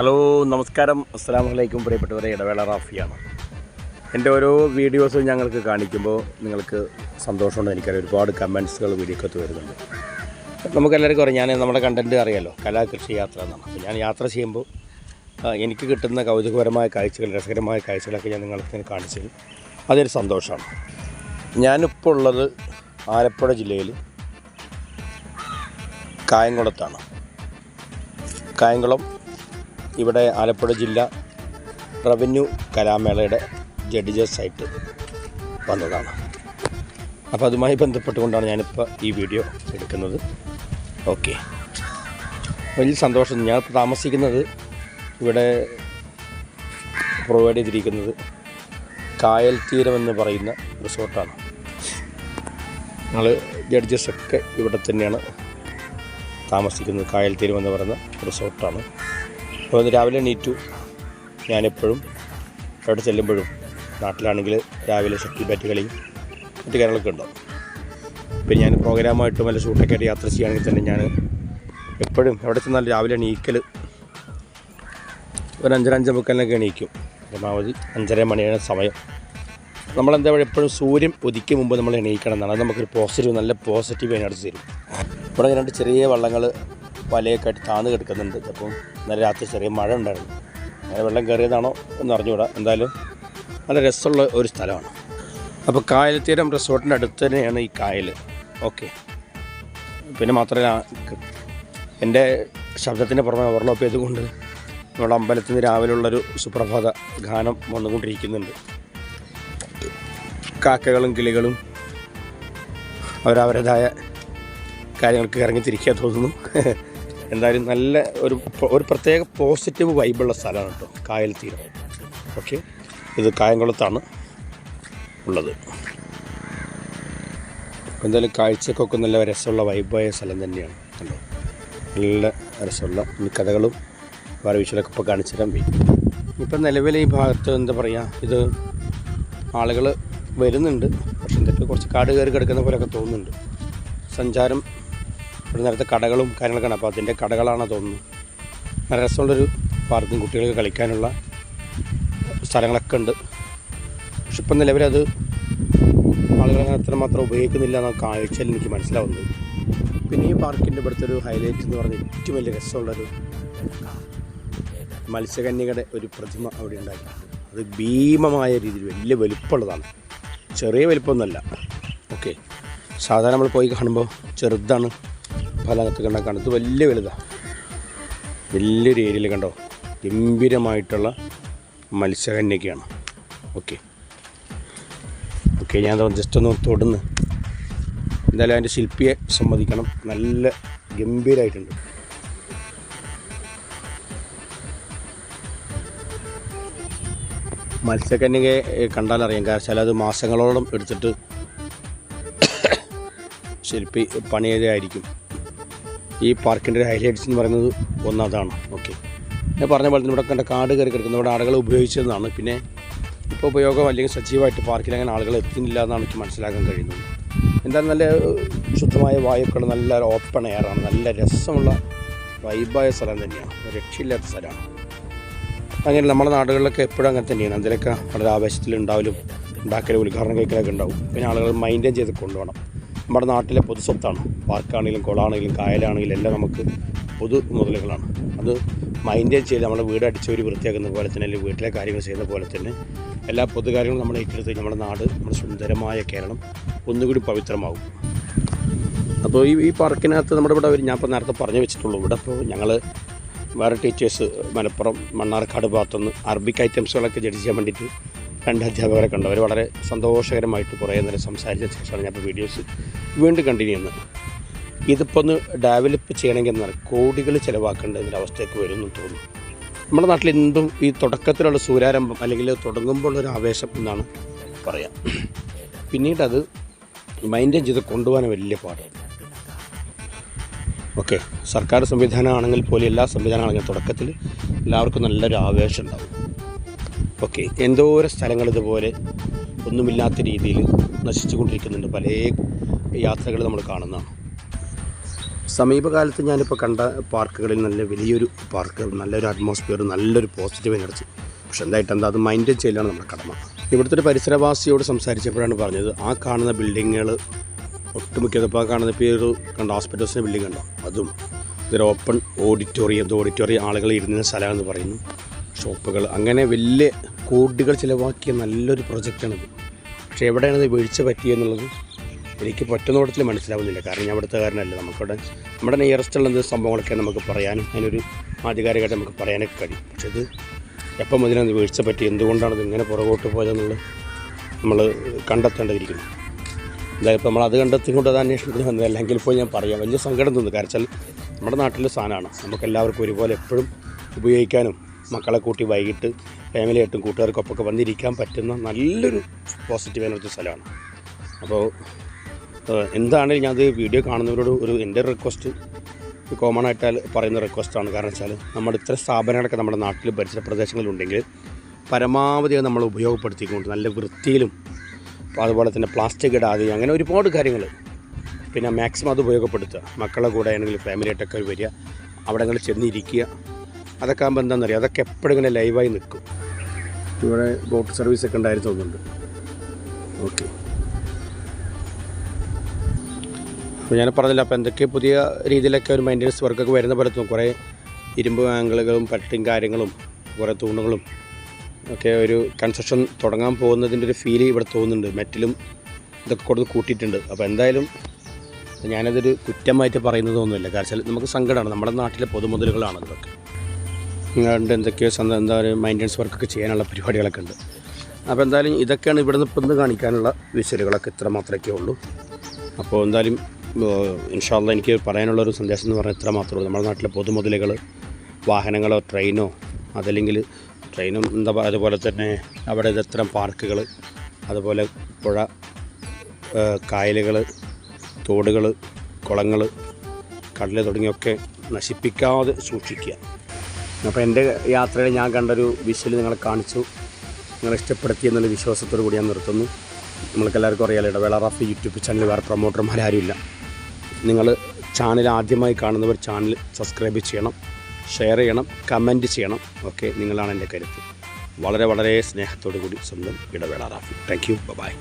Hello നമസ്കാരം. അസ്സാം വലൈക്കും പ്രിയപ്പെട്ടവരെ ഇടവേള റാഫിയാണ്. എന്റെ ഓരോ വീഡിയോസും ഞങ്ങൾക്ക് കാണിക്കുമ്പോൾ നിങ്ങൾക്ക് സന്തോഷമുണ്ട്. എനിക്കറിയാം ഒരുപാട് കമൻസുകൾ വീഡിയോക്കത്ത് വരുന്നുണ്ട്. നമുക്കെല്ലാവർക്കും അറിയാം. ഞാൻ നമ്മുടെ കണ്ടന്റ് അറിയാമല്ലോ കലാ കൃഷി യാത്ര എന്നാണ്. അപ്പോൾ ഞാൻ യാത്ര ചെയ്യുമ്പോൾ എനിക്ക് കിട്ടുന്ന കൗതുകപരമായ കാഴ്ചകൾ രസകരമായ കാഴ്ചകളൊക്കെ ഞാൻ നിങ്ങൾക്ക് കാണിച്ചത് കാണിച്ചു തരും അതൊരു സന്തോഷമാണ്. ഞാനിപ്പോൾ ഉള്ളത് ആലപ്പുഴ ജില്ലയിൽ കായംകുളത്താണ്. കായംകുളം ഇവിടെ ആലപ്പുഴ ജില്ല റവന്യൂ കലാമേളയുടെ ജഡ്ജസ് ആയിട്ട് വന്നതാണ്. അപ്പോൾ അതുമായി ബന്ധപ്പെട്ടുകൊണ്ടാണ് ഞാനിപ്പോൾ ഈ വീഡിയോ എടുക്കുന്നത്. ഓക്കെ. വലിയ സന്തോഷം. ഞാൻ താമസിക്കുന്നത് ഇവിടെ പ്രൊവൈഡ് ചെയ്തിരിക്കുന്നത് കായൽ തീരം എന്ന് പറയുന്ന റിസോർട്ടാണ്. ഞങ്ങൾ ജഡ്ജസൊക്കെ ഇവിടെ തന്നെയാണ് താമസിക്കുന്നത്. കായൽ തീരം എന്ന് പറയുന്ന റിസോർട്ടാണ്. അപ്പോൾ രാവിലെ എണീറ്റു. ഞാനെപ്പോഴും അവിടെ ചെല്ലുമ്പോഴും നാട്ടിലാണെങ്കിൽ രാവിലെ ഷട്ടിൽ ബാറ്റ് കളിയും മറ്റു കാര്യങ്ങളൊക്കെ ഉണ്ടാവും. പിന്നെ ഞാൻ പ്രോഗ്രാമായിട്ടും വല്ല ഷൂട്ടൊക്കെ ആയിട്ട് യാത്ര ചെയ്യുകയാണെങ്കിൽ തന്നെ ഞാൻ എപ്പോഴും എവിടെ ചെന്നാൽ രാവിലെ എണീക്കൽ ഒരു അഞ്ചര അഞ്ച് മുക്കാലിനൊക്കെ എണീക്കും. പരമാവധി അഞ്ചര മണിയാണ് സമയം. നമ്മളെന്താ പറയുക എപ്പോഴും സൂര്യൻ ഉദിക്കും മുമ്പ് നമ്മൾ എണീക്കണം എന്നാണ്. അത് നമുക്കൊരു പോസിറ്റീവ് നല്ല പോസിറ്റീവ് എനർജി തരും. ഇവിടെ രണ്ട് ചെറിയ വള്ളങ്ങൾ വലയൊക്കെ ആയിട്ട് താന്ന് കിടക്കുന്നുണ്ട്. അപ്പം ഇന്നലെ രാത്രി ചെറിയ മഴ ഉണ്ടായിരുന്നു. അങ്ങനെ വെള്ളം കയറിയതാണോ എന്ന് അറിഞ്ഞുകൂടാ. എന്തായാലും നല്ല രസമുള്ള ഒരു സ്ഥലമാണ്. അപ്പോൾ കായൽത്തീരം റിസോർട്ടിന്റെ അടുത്ത് തന്നെയാണ് ഈ കായൽ. ഓക്കെ. പിന്നെ മാത്രമല്ല എന്റെ ശബ്ദത്തിന്റെ പുറമെ ഓവർലോപ്പ് ചെയ്തുകൊണ്ട് നമ്മുടെ അമ്പലത്തിൽ നിന്ന് രാവിലെയുള്ളൊരു സുപ്രഭാത ഗാനം വന്നുകൊണ്ടിരിക്കുന്നുണ്ട്. കാക്കകളും കിളികളും അവരവരുടേതായ കാര്യങ്ങൾക്ക് ഇറങ്ങി തിരിക്കാൻ തോന്നുന്നു. എന്തായാലും നല്ല ഒരു ഒരു പ്രത്യേക പോസിറ്റീവ് വൈബുള്ള സ്ഥലമാണ് കേട്ടോ കായൽ തീരം. ഓക്കെ ഇത് കായംകുളത്താണ് ഉള്ളത്. എന്തായാലും കാഴ്ചക്കൊക്കെ നല്ല രസമുള്ള വൈബായ സ്ഥലം തന്നെയാണ് കണ്ടോ? നല്ല രസമുള്ള ഈ കഥകളും വേറെ വിഷയമൊക്കെ ഇപ്പോൾ കാണിച്ചു തരാൻ വേണ്ടി ഇപ്പം നിലവിൽ ഈ ഭാഗത്ത് എന്താ പറയുക ഇത് ആളുകൾ വരുന്നുണ്ട്. പക്ഷെ എന്തൊക്കെ കുറച്ച് കാട് കയറി കിടക്കുന്ന പോലെയൊക്കെ തോന്നുന്നുണ്ട്. സഞ്ചാരം ഇവിടെ നേരത്തെ കടകളും കാര്യങ്ങളൊക്കെയാണ്. അപ്പോൾ അതിന്റെ കടകളാണ് തോന്നുന്നു നല്ല രസമുള്ളൊരു പാർക്കും കുട്ടികൾക്ക് കളിക്കാനുള്ള സ്ഥലങ്ങളൊക്കെ ഉണ്ട്. പക്ഷെ ഇപ്പം നിലവിലത് ആളുകൾ അങ്ങനെ അത്രമാത്രം ഉപയോഗിക്കുന്നില്ല എന്ന കാഴ്ചയിൽ എനിക്ക് മനസ്സിലാവുന്നത്. പിന്നെ ഈ പാർക്കിന്റെ ഇവിടുത്തെ ഒരു ഹൈലൈറ്റ് എന്ന് പറഞ്ഞാൽ ഏറ്റവും വലിയ രസമുള്ളൊരു മത്സ്യകന്യകയുടെ ഒരു പ്രതിമ അവിടെ ഉണ്ടാക്കിയിട്ടുണ്ട് അത് ഭീമമായ രീതിയിൽ വലിയ വലുപ്പമുള്ളതാണ്. ചെറിയ വലുപ്പമൊന്നുമല്ല. ഓക്കെ. സാധാരണ നമ്മൾ പോയി കാണുമ്പോൾ ചെറുതാണ് ഫലകത്ത് കണ്ടാൽ കാണും ഇത് വലിയ വലുതാണ് വലിയൊരു ഏരിയയിൽ കണ്ടോ? ഗംഭീരമായിട്ടുള്ള മത്സ്യകന്യൊക്കെയാണ് ഓക്കെ. ഓക്കെ ഞാൻ ജസ്റ്റ് ഒന്ന് തൊടുന്ന്. എന്തായാലും അതിന്റെ ശില്പിയെ സമ്മതിക്കണം നല്ല ഗംഭീരമായിട്ടുണ്ട് മത്സ്യകന്യകയെ കണ്ടാലറിയാം കാരണം അത് മാസങ്ങളോളം എടുത്തിട്ട് ശില്പി പണിയതായിരിക്കും ഈ പാർക്കിന്റെ ഒരു ഹൈലൈറ്റ്സ് എന്ന് പറയുന്നത് ഒന്നതാണ്. ഓക്കെ. ഞാൻ പറഞ്ഞ പോലെ തന്നെ ഇവിടെ കണ്ട കാട് കയറി കിടക്കുന്ന ഇവിടെ ആളുകൾ ഉപയോഗിച്ചതെന്നാണ്. പിന്നെ ഇപ്പോൾ ഉപയോഗം അല്ലെങ്കിൽ സജീവമായിട്ട് പാർക്കിൽ അങ്ങനെ ആളുകൾ എത്തുന്നില്ല എന്നാണ് എനിക്ക് മനസ്സിലാക്കാൻ കഴിയുന്നത്. എന്തായാലും നല്ല ശുദ്ധമായ വായുക്കൾ നല്ല ഓപ്പൺ എയറാണ് നല്ല രസമുള്ള വൈബായ സ്ഥലം തന്നെയാണ്. രക്ഷയില്ലാത്ത സ്ഥലമാണ്. അങ്ങനെ നമ്മുടെ നാടുകളിലൊക്കെ എപ്പോഴും അങ്ങനെ തന്നെയാണ്. അതിലൊക്കെ വളരെ ആവേശത്തിലുണ്ടാവലും ഉണ്ടാക്കലും ഉദ്ഘാടനം കഴിക്കലൊക്കെ ഉണ്ടാവും. പിന്നെ ആളുകൾ മൈന്റെയിൻ ചെയ്ത് കൊണ്ടുപോകണം. നമ്മുടെ നാട്ടിലെ പൊതു സ്വത്താണ്. പാർക്കാണെങ്കിലും കുളമാണെങ്കിലും കായലാണെങ്കിലും എല്ലാം നമുക്ക് പൊതു മുതലുകളാണ്. അത് മൈന്റെയിൻ ചെയ്ത് നമ്മുടെ വീട് അടിച്ചൊരു വൃത്തിയാക്കുന്ന പോലെ തന്നെ അല്ലെങ്കിൽ വീട്ടിലെ കാര്യങ്ങൾ ചെയ്യുന്ന പോലെ തന്നെ എല്ലാ പൊതു കാര്യങ്ങളും നമ്മൾ ഏറ്റെടുത്ത് നമ്മുടെ നാട് നമ്മുടെ സുന്ദരമായ കേരളം ഒന്നുകൂടി പവിത്രമാകും. അപ്പോൾ ഈ ഈ പാർക്കിനകത്ത് നമ്മുടെ ഇവിടെ ഞാൻ ഇപ്പോൾ നേരത്തെ പറഞ്ഞു വെച്ചിട്ടുള്ളൂ. ഇവിടെ അപ്പോൾ ഞങ്ങൾ വേറെ ടീച്ചേഴ്സ് മലപ്പുറം മണ്ണാർക്കാട് ഭാഗത്തുനിന്ന് അറബിക് ഐറ്റംസുകളൊക്കെ ജഡ്ജ് ചെയ്യാൻ വേണ്ടിയിട്ട് രണ്ട് അധ്യാപകരെ കണ്ടു അവർ വളരെ സന്തോഷകരമായിട്ട് കുറേ നേരം സംസാരിച്ച ശേഷമാണ് ഞാൻ വീഡിയോസ് വീണ്ടും കണ്ടിന്യൂ ചെയ്യുന്നത്. ഇതിപ്പോൾ ഒന്ന് ഡെവലപ്പ് ചെയ്യണമെങ്കിൽ എന്നാൽ കോടികൾ ചിലവാക്കേണ്ട അവസ്ഥയ്ക്ക് വരുമെന്ന് തോന്നുന്നു. നമ്മുടെ നാട്ടിൽ എന്തും ഈ തുടക്കത്തിലുള്ള സൂര്യാരംഭം അല്ലെങ്കിൽ തുടങ്ങുമ്പോൾ ഒരു ആവേശം എന്നാണ് പറയാം. പിന്നീട് അത് മൈന്റെയിൻ ചെയ്ത് കൊണ്ടുപോകാൻ വലിയ പാടാണ്. ഓക്കെ സർക്കാർ സംവിധാനമാണെങ്കിൽ പോലും എല്ലാ സംവിധാനമാണെങ്കിലും തുടക്കത്തിൽ എല്ലാവർക്കും നല്ലൊരു ആവേശം ഉണ്ടാവും. ഓക്കെ എന്തോരം സ്ഥലങ്ങൾ ഇതുപോലെ ഒന്നുമില്ലാത്ത രീതിയിൽ നശിച്ചുകൊണ്ടിരിക്കുന്നുണ്ട്. പല യാത്രകൾ നമ്മൾ കാണുന്നതാണ്. സമീപകാലത്ത് ഞാനിപ്പോൾ കണ്ട പാർക്കുകളിൽ നല്ല വലിയൊരു പാർക്ക് നല്ലൊരു അറ്റ്മോസ്ഫിയർ നല്ലൊരു പോസിറ്റീവ് എനർജി പക്ഷെ എന്തായിട്ട് എന്താ അത് മൈൻഡ് ചെയ്യലാണ് നമ്മുടെ കടമ. ഇവിടുത്തെ ഒരു പരിസരവാസിയോട് സംസാരിച്ചപ്പോഴാണ് പറഞ്ഞത് ആ കാണുന്ന ബിൽഡിങ്ങുകൾ ഒട്ടുമിക്കത് ഇപ്പോൾ കാണുന്ന ഇപ്പോൾ ഒരു കണ്ട ഹോസ്പിറ്റൽസിന്റെ ബിൽഡിംഗ് ഉണ്ടോ അതും ഇതൊരു ഓപ്പൺ ഓഡിറ്റോറിയം ഓഡിറ്റോറിയം ആളുകൾ ഇരുന്ന സ്ഥലമാണെന്ന് പറയുന്നു. ഷോപ്പുകൾ. അങ്ങനെ വലിയ കോടികൾ ചിലവാക്കിയ നല്ലൊരു പ്രൊജക്റ്റാണിത് പക്ഷേ എവിടെയാണ് ഇത് വീഴ്ച പറ്റിയെന്നുള്ളത് എനിക്ക് പറ്റുന്നോടത്തിൽ മനസ്സിലാവുന്നില്ല. കാരണം ഞാൻ അവിടുത്തെ കാരനല്ല നമുക്കവിടെ നമ്മുടെ നിയറസ്റ്റുള്ള എന്ത് സംഭവങ്ങളൊക്കെ നമുക്ക് പറയാനും അതിനൊരു ആധികാരികമായിട്ട് നമുക്ക് പറയാനൊക്കെ കഴിയും. പക്ഷേ ഇത് എപ്പം ഇത് വീഴ്ച പറ്റി എന്തുകൊണ്ടാണ് ഇത് ഇങ്ങനെ പുറകോട്ട് പോയതെന്നുള്ളത് നമ്മൾ കണ്ടെത്തേണ്ടതിരിക്കുന്നു. എന്തായാലും ഇപ്പോൾ നമ്മൾ അത് കണ്ടെത്തിക്കൊണ്ട് അത് അന്വേഷണത്തിന് വന്നത് അല്ലെങ്കിൽ ഇപ്പോൾ ഞാൻ പറയാം. വലിയ സങ്കടം തോന്നുന്നു കാരണം വെച്ചാൽ നമ്മുടെ നാട്ടിലെ സാധനമാണ്. നമുക്ക് എല്ലാവർക്കും ഒരുപോലെ എപ്പോഴും ഉപയോഗിക്കാനും മക്കളെ കൂട്ടി വൈകിട്ട് ഫാമിലിയായിട്ടും കൂട്ടുകാർക്കൊപ്പൊക്കെ വന്നിരിക്കാൻ പറ്റുന്ന നല്ലൊരു പോസിറ്റീവ് എനർജി സ്ഥലമാണ്. അപ്പോൾ എന്താണെങ്കിലും ഞാനത് വീഡിയോ കാണുന്നവരോട് ഒരു എന്റെ റിക്വസ്റ്റ് കോമൺ ആയിട്ട് പറയുന്ന റിക്വസ്റ്റാണ് കാരണം വെച്ചാൽ നമ്മുടെ ഇത്ര സ്ഥാപനങ്ങളൊക്കെ നമ്മുടെ നാട്ടിൽ പരിസര പ്രദേശങ്ങളിലുണ്ടെങ്കിൽ പരമാവധി നമ്മൾ ഉപയോഗപ്പെടുത്തിക്കൊണ്ട് നല്ല വൃത്തിയിലും അതുപോലെ തന്നെ പ്ലാസ്റ്റിക് ഇടാതെ അങ്ങനെ ഒരുപാട് കാര്യങ്ങൾ പിന്നെ മാക്സിമം അത് ഉപയോഗപ്പെടുത്തുക. മക്കളെ കൂടെ ആണെങ്കിൽ ഫാമിലിയായിട്ടൊക്കെ വരിക. അവിടെ ചെന്നിരിക്കുക. അതൊക്കെ ആകുമ്പോൾ എന്താണെന്നറിയാം അതൊക്കെ എപ്പോഴും ഇങ്ങനെ ലൈവായി നിൽക്കും ഇവിടെ ബോട്ട് സർവീസ് ഒക്കെ ഉണ്ടായിരുന്നു തോന്നുന്നുണ്ട്. ഓക്കെ അപ്പോൾ ഞാൻ പറഞ്ഞില്ല അപ്പോൾ എന്തൊക്കെ പുതിയ രീതിയിലൊക്കെ ഒരു മെയിന്റനൻസ് വർക്കൊക്കെ വരുന്ന പോലെ തോന്നും. കുറേ ഇരുമ്പ് ആംഗിളുകളും പട്ടിയും കാര്യങ്ങളും കുറേ തൂണുകളും ഒക്കെ ഒരു കൺസ്ട്രക്ഷൻ തുടങ്ങാൻ പോകുന്നതിന്റെ ഒരു ഫീൽ ഇവിടെ തോന്നുന്നുണ്ട്. മെറ്റലും ഇതൊക്കെ കൊടുത്ത് കൂട്ടിയിട്ടുണ്ട്. അപ്പോൾ എന്തായാലും ഞാനതൊരു കുറ്റമായിട്ട് പറയുന്നതൊന്നുമില്ല കാരണം നമുക്ക് സങ്കടമാണ്. നമ്മുടെ നാട്ടിലെ പൊതുമുതലുകളാണ് ഇതൊക്കെ ഇങ്ങാണ്ട് എന്തൊക്കെയോ സ്വന്തം എന്താ പറയുക മെയിന്റനൻസ് വർക്കൊക്കെ ചെയ്യാനുള്ള പരിപാടികളൊക്കെ ഉണ്ട്. അപ്പോൾ എന്തായാലും ഇതൊക്കെയാണ് ഇവിടുന്ന് ഇപ്പം കാണിക്കാനുള്ള വിസലുകളൊക്കെ ഇത്ര മാത്രമേ ഉള്ളൂ. അപ്പോൾ എന്തായാലും ഇൻഷാല്ല എനിക്ക് പറയാനുള്ളൊരു സന്ദേശം എന്ന് പറഞ്ഞാൽ ഇത്ര മാത്രമേ ഉള്ളൂ. നമ്മുടെ നാട്ടിലെ പൊതുമുതലുകൾ വാഹനങ്ങളോ ട്രെയിനോ അതല്ലെങ്കിൽ ട്രെയിനും എന്താ പറയുക അതുപോലെ തന്നെ അവിടെ ഇതെത്ര പാർക്കുകൾ അതുപോലെ പുഴ കായലുകൾ തോടുകൾ കുളങ്ങൾ കടൽ തുടങ്ങിയൊക്കെ നശിപ്പിക്കാതെ സൂക്ഷിക്കുക. അപ്പോൾ എന്റെ യാത്രയിൽ ഞാൻ കണ്ടൊരു വിഷ്വൽ നിങ്ങളെ കാണിച്ചു. നിങ്ങൾ ഇഷ്ടപ്പെടുത്തി എന്നുള്ള വിശ്വാസത്തോടു കൂടി ഞാൻ നിർത്തുന്നു. നമ്മൾക്ക് എല്ലാവർക്കും അറിയാലോ ഇടവേള റാഫി യൂട്യൂബ് ചാനൽ വേറെ പ്രൊമോട്ടർമാരാരുമില്ല നിങ്ങൾ ചാനൽ ആദ്യമായി കാണുന്നവർ ചാനൽ സബ്സ്ക്രൈബ് ചെയ്യണം ഷെയർ ചെയ്യണം കമന്റ് ചെയ്യണം. ഓക്കെ നിങ്ങളാണ് എന്റെ കരുത്ത്. വളരെ വളരെ സ്നേഹത്തോടു കൂടി സ്വന്തം ഇടവേള റാഫി. Thank you by